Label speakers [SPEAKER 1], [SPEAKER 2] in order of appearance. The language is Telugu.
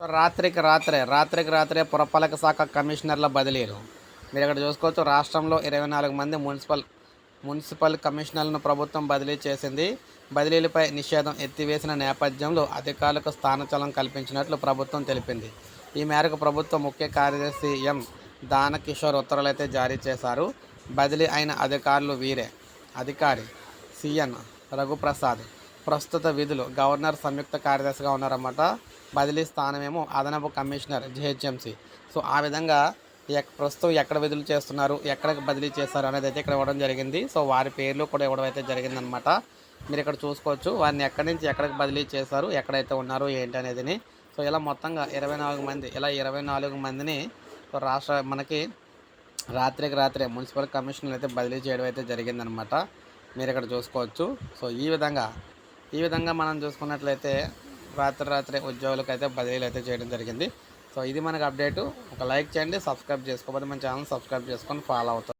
[SPEAKER 1] రాత్రికి రాత్రే రాత్రికి రాత్రే పురపాలక శాఖ కమిషనర్ల బదిలీలు. మీరు ఇక్కడ చూసుకోవచ్చు రాష్ట్రంలో ఇరవై నాలుగు మంది మున్సిపల్ మున్సిపల్ కమిషనర్లను ప్రభుత్వం బదిలీ చేసింది. బదిలీలపై నిషేధం ఎత్తివేసిన నేపథ్యంలో అధికారులకు స్థానచలం కల్పించినట్లు ప్రభుత్వం తెలిపింది. ఈ మేరకు ప్రభుత్వ ముఖ్య కార్యదర్శి ఎం. దానకిషోర్ ఉత్తర్వులు అయితే జారీ చేశారు. బదిలీ అయిన అధికారులు వీరే. అధికారి సిఎన్ రఘుప్రసాద్. ప్రస్తుత విధులు గవర్నర్ సంయుక్త కార్యదర్శిగా ఉన్నారన్నమాట. బదిలీ స్థానమేమో అదనపు కమిషనర్ జిహెచ్ఎంసి. సో ఆ విధంగా ఎక్ ప్రస్తుతం ఎక్కడ విధులు చేస్తున్నారు ఎక్కడికి బదిలీ చేస్తారు అనేది అయితే ఇక్కడ ఇవ్వడం జరిగింది. సో వారి పేర్లు కూడా ఇవ్వడం అయితే జరిగిందనమాట మీరు ఇక్కడ చూసుకోవచ్చు వారిని ఎక్కడి నుంచి ఎక్కడికి బదిలీ చేశారు ఎక్కడైతే ఉన్నారు ఏంటి అనేదిని. సో ఇలా మొత్తంగా ఇరవై నాలుగు మంది ఇలా ఇరవై నాలుగు మందిని రాష్ట్ర మనకి రాత్రికి రాత్రే మున్సిపల్ కమిషనర్ అయితే బదిలీ చేయడం అయితే జరిగిందనమాట మీరు ఇక్కడ చూసుకోవచ్చు. సో ఈ విధంగా ఈ విధంగా మనం చూసుకున్నట్లయితే రాత్రి రాత్రి ఉద్యోగులకు అయితే బదిలీలు అయితే చేయడం జరిగింది. సో ఇది మనకు అప్డేటు. ఒక లైక్ చేయండి సబ్స్క్రైబ్ చేసుకోకపోతే మన ఛానల్ సబ్స్క్రైబ్ చేసుకొని ఫాలో అవుతాం